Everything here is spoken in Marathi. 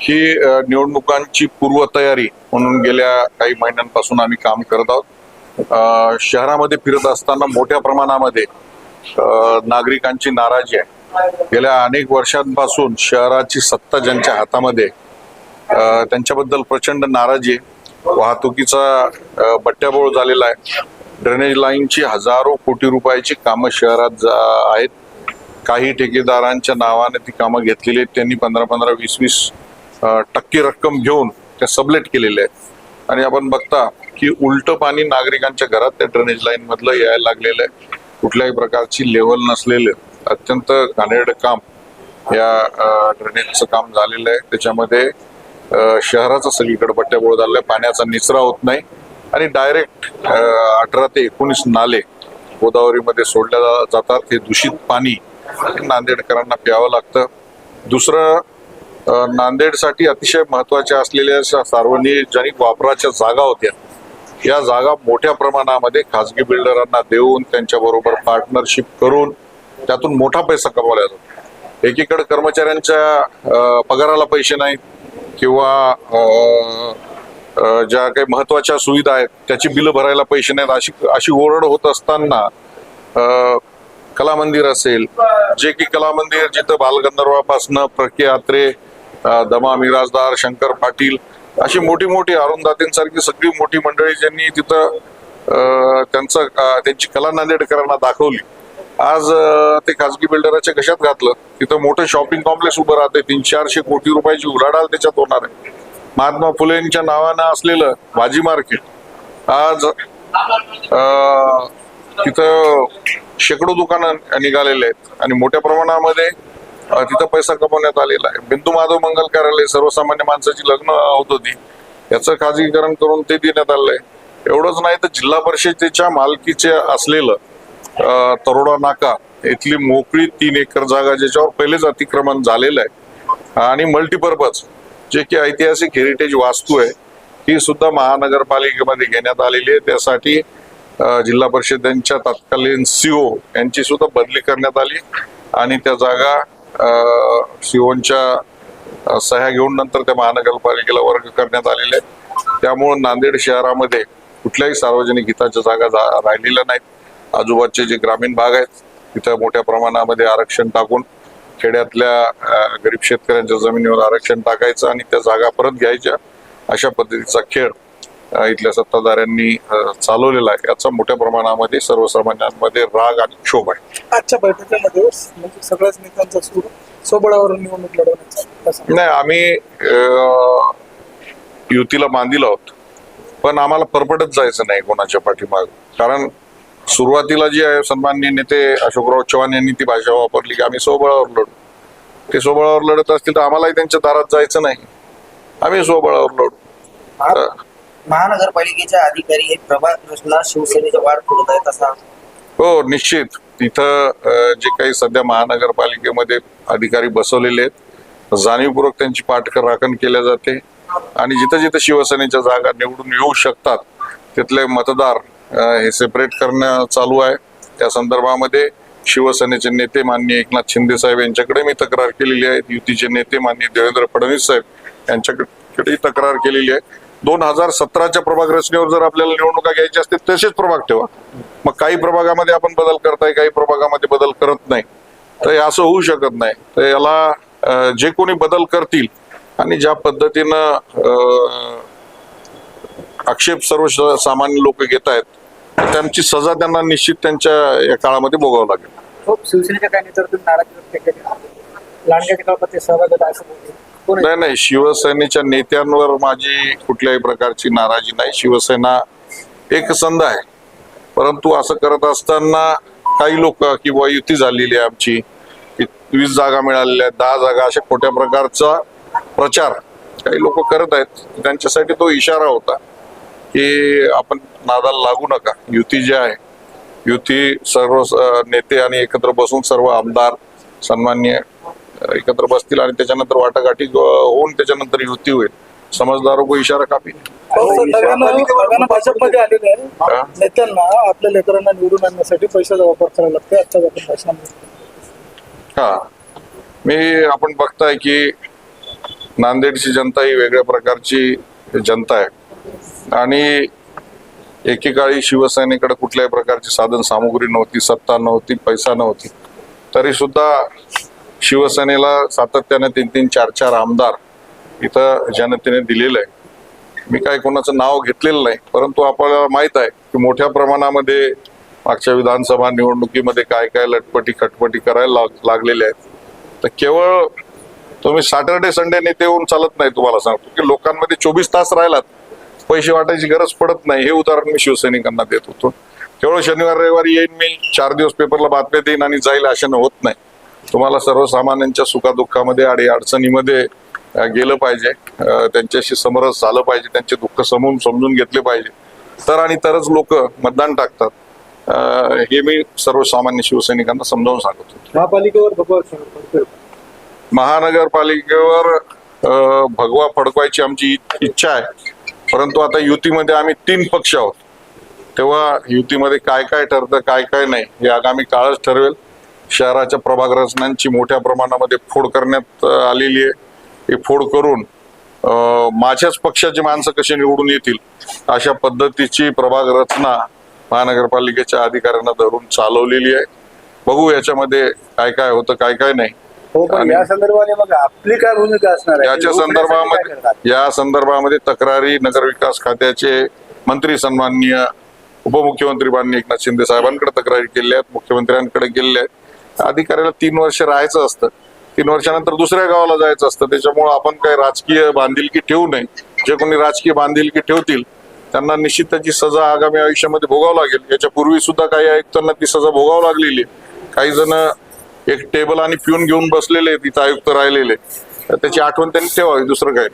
ही निवडणुकांची पूर्वतयारी म्हणून गेल्या काही महिन्यांपासून आम्ही काम करत आहोत. शहरामध्ये फिरत असताना मोठ्या प्रमाणामध्ये नागरिकांची नाराजी आहे. गेल्या अनेक वर्षांपासून शहराची सत्ता ज्यांच्या हातामध्ये त्यांच्याबद्दल प्रचंड नाराजी आहे. वाहतुकीचा बट्ट्याबोळ झालेला आहे. ड्रेनेज लाईनची हजारो कोटी रुपयाची कामं शहरात आहेत. काही ठेकेदारांच्या नावाने ती कामं घेतलेली आहेत. त्यांनी पंधरा पंधरा वीस वीस टक्के रक्कम घेऊन त्या सबलेट केलेल्या आहेत. आणि आपण बघता की उलट पाणी नागरिकांच्या घरात त्या ड्रेनेज लाईन मधलं यायला लागलेलं आहे. कुठल्याही प्रकारची लेवल नसलेलं. अत्यंत घाणेरडं काम या ड्रेनेजचं काम झालेलं आहे. त्याच्यामध्ये शहराचा सगळीकडे बट्ट्याबोळ झालेला आहे. पाण्याचा निचरा होत नाही. आणि डायरेक्ट अठरा ते एकोणीस नाले गोदावरीमध्ये सोडल्या जातात. हे दूषित पाणी नांदेडकरांना प्यावं लागतं. दुसरं नांदेडसाठी अतिशय महत्त्वाच्या असलेल्या सार्वजनिक वापराच्या जागा होत्या. या जागा मोठ्या प्रमाणामध्ये खाजगी बिल्डरांना देऊन त्यांच्या बरोबर पार्टनरशिप करून त्यातून मोठा पैसा कमवला जातो. एकीकडे कर्मचाऱ्यांच्या पगाराला पैसे नाहीत किंवा ज्या काही महत्त्वाच्या सुविधा आहेत त्याची बिलं भरायला पैसे नाहीत अशी अशी ओरड होत असताना कला मंदिर असेल जे की कला मंदिर जिथं बालगंधर्वापासनं प्रके आत्रे दमा मिराजदार शंकर पाटील अशी मोठी मोठी अरुणदातींसारखी सगळी मोठी मंडळी ज्यांनी तिथं त्यांचं त्यांची कला नांदेडकरांना दाखवली. आज ते खासगी बिल्डराच्या कशात घातलं? तिथं मोठं शॉपिंग कॉम्प्लेक्स उभं राहते तीन चारशे कोटी रुपयाची उलाढाल त्याच्यात होणार आहे. महात्मा फुलेंच्या नावानं असलेलं भाजी मार्केट आज तिथं शेकडो दुकानं निघालेले आहेत. आणि मोठ्या प्रमाणामध्ये तिथं पैसा कमवण्यात आलेला आहे. बिंदू माधव मंगल कार्यालय सर्वसामान्य माणसाची लग्न होत होती. याचं खाजगीकरण करून ते देण्यात आलंय. एवढंच नाही तर जिल्हा परिषदेच्या मालकीचे असलेलं तरोडा नाका इथली मोकळी तीन एकर जागा ज्याच्यावर पहिलेच अतिक्रमण झालेलं आहे. आणि मल्टीपर्पज जे की ऐतिहासिक हेरिटेज वास्तू आहे ती सुद्धा महानगरपालिकेमध्ये घेण्यात आलेली आहे. त्यासाठी जिल्हा परिषदांच्या तत्कालीन सीओ यांची सुद्धा बदली करण्यात आली आणि त्या जागा सीओच्या सह्या घेऊन नंतर त्या महानगरपालिकेला वर्ग करण्यात आलेले आहेत. त्यामुळं नांदेड शहरामध्ये कुठल्याही सार्वजनिक हिताच्या जागा जा- राहिलेल्या नाहीत. आजूबाजूचे जे ग्रामीण भाग आहेत तिथं मोठ्या प्रमाणामध्ये आरक्षण टाकून खेड्यातल्या गरीब शेतकऱ्यांच्या जमिनीवर आरक्षण टाकायचं आणि त्या जागा परत घ्यायच्या अशा पद्धतीचा खेळ इथल्या सत्ताधाऱ्यांनी चालवलेला आहे. याचा मोठ्या प्रमाणामध्ये सर्वसामान्यांमध्ये राग आणि क्षोभ आहे. आजच्या बैठकीमध्ये म्हणजे सगळ्याच नेत्यांचा सूर सोबळावरून निवडणूक लढवण्याचा नाही आम्ही युतीला बांधील आहोत. पण आम्हाला परपटत जायचं नाही कोणाच्या पाठीमाग. कारण सुरुवातीला जी आहे सन्माननीय नेते अशोकराव चव्हाण यांनी ती भाषा वापरली की आम्ही स्वबळावर लढू. ते स्वबळावर लढत असतील तर आम्हालाही त्यांच्या दारात जायचं नाही. आम्ही स्वबळावर लढू. महानगरपालिकेच्या अधिकारी एक प्रभाग कृष्णा शिवसेनेच्या वाढ फोडत आहेत असा हो निश्चित. तिथं जे काही सध्या महानगरपालिकेमध्ये अधिकारी बसवलेले आहेत जाणीवपूर्वक त्यांची पाठकर राखण केल्या जाते. आणि जिथं जिथं शिवसेनेच्या जागा निवडून येऊ शकतात तिथले मतदार हे सेपरेट करणं चालू आहे. त्या संदर्भामध्ये शिवसेनेचे नेते माननीय एकनाथ शिंदे साहेब यांच्याकडे मी तक्रार केलेली आहे. युतीचे नेते माननीय देवेंद्र फडणवीस साहेब यांच्याकडे तक्रार केलेली आहे. दोन हजार सतराच्या प्रभाग रचनेवर जर आपल्याला निवडणुका घ्यायच्या असतील तसेच प्रभाग ठेवा. मग काही प्रभागामध्ये आपण बदल करताय काही प्रभागामध्ये बदल करत नाही. तर असं होऊ शकत नाही. तर याला जे कोणी बदल करतील आणि ज्या पद्धतीनं आक्षेप सर्व सामान्य लोक घेत आहेत त्यांची सजा त्यांना निश्चित त्यांच्या या काळामध्ये भोगावं लागेल. हो, शिवसेनेच्या काही नेत्यातून नाराजी व्यक्त केली. लांडग्या काळामध्ये असं नाही नाही शिवसेनेच्या नेत्यांवर माझी कुठल्याही प्रकारची नाराजी नाही. शिवसेना एक संध आहे. परंतु असं करत असताना काही लोक किंवा युती झालेली आहे आमची वीस जागा मिळालेल्या आहेत दहा जागा अशा खोट्या प्रकारचा प्रचार काही लोक करत आहेत. त्यांच्यासाठी तो इशारा होता की आपण नादाला लागू नका. युती जी आहे युती सर्व नेते आणि एकत्र बसून सर्व आमदार सन्मान्य एकत्र बसतील आणि त्याच्यानंतर वाटाघाटी होऊन त्याच्यानंतर युती होईल. समजदारो को इशारा कापी. हो, नव्यानं भाजपमध्ये आलेले हा. आहे नेत्यांना आपल्या लेकरांना निवडून आणण्यासाठी पैशाचा वापर करावा लागतो. आजच्या भाषणामध्ये हा. मी आपण बघताय की नांदेडची जनता ही वेगळ्या प्रकारची जनता आहे. आणि एकेकाळी शिवसेनेकडे कुठल्याही प्रकारची साधन सामुग्री नव्हती सत्ता नव्हती पैसा नव्हती. तरी सुद्धा शिवसेनेला सातत्याने तीन तीन चार चार आमदार इथं जनतेने दिलेलं आहे मी काय कोणाचं नाव घेतलेलं नाही परंतु आपल्याला माहीत आहे की मोठ्या प्रमाणामध्ये मागच्या विधानसभा निवडणुकीमध्ये काय काय लटपटी खटपटी करायला लाग- लागलेल्या आहेत. तर केवळ तुम्ही सॅटर्डे संडे नेते येऊन चालत नाही तुम्हाला सांगतो की लोकांमध्ये चोवीस तास राहिलात. पैसे वाटायची गरज पडत नाही हे उदाहरण मी शिवसैनिकांना देत होतो. केवळ शनिवार रविवारी येईन मी चार दिवस पेपरला बातम्या देईन आणि जाईल अशानं होत नाही. तुम्हाला सर्वसामान्यांच्या सुखादुःखामध्ये आणि अडचणीमध्ये गेलं पाहिजे. त्यांच्याशी समरस झालं पाहिजे त्यांचे दुःख समून समजून घेतले पाहिजे. तर आणि तरच लोक मतदान टाकतात. हे मी सर्वसामान्य शिवसैनिकांना समजावून सांगतो. महापालिकेवर महानगरपालिकेवर भगवा फडकवायची आमची इच्छा आहे. परंतु आता युतीमध्ये आम्ही तीन पक्ष आहोत. तेव्हा युतीमध्ये काय काय ठरतं काय काय नाही हे आगामी काळच ठरवेल. शहराच्या प्रभाग रचनांची मोठ्या प्रमाणामध्ये फोड करण्यात आलेली आहे. ही फोड करून माझ्याच पक्षाची माणसं कशी निवडून येतील अशा पद्धतीची प्रभाग रचना महानगरपालिकेच्या अधिकाऱ्यांना धरून चालवलेली आहे. बघू याच्यामध्ये काय काय होतं काय काय नाही. हो या संदर्भाने मग आपली काय भूमिका असणार आहे? याच्या संदर्भामध्ये? या संदर्भामध्ये तक्रारी नगरविकास खात्याचे मंत्री सन्माननीय उपमुख्यमंत्री माननीय एकनाथ शिंदे साहेबांकडे तक्रारी केल्या आहेत मुख्यमंत्र्यांकडे गेलेल्या आहेत. अधिकाऱ्याला तीन वर्ष राहायचं असतं. तीन वर्षानंतर दुसऱ्या गावाला जायचं असतं. त्याच्यामुळे आपण काही राजकीय बांधिलकी ठेवू नये. जे कोणी राजकीय बांधिलकी ठेवतील त्यांना निश्चित त्याची सजा आगामी आयुष्यामध्ये भोगावं लागेल. याच्या पूर्वी सुद्धा काही आयुक्तांना ती सजा भोगावं लागलेली आहे. काही जण एक टेबल आणि पिऊन घेऊन बसलेले तिथं आयुक्त राहिलेले त्याची आठवण त्यांनी ठेवावी दुसरं काय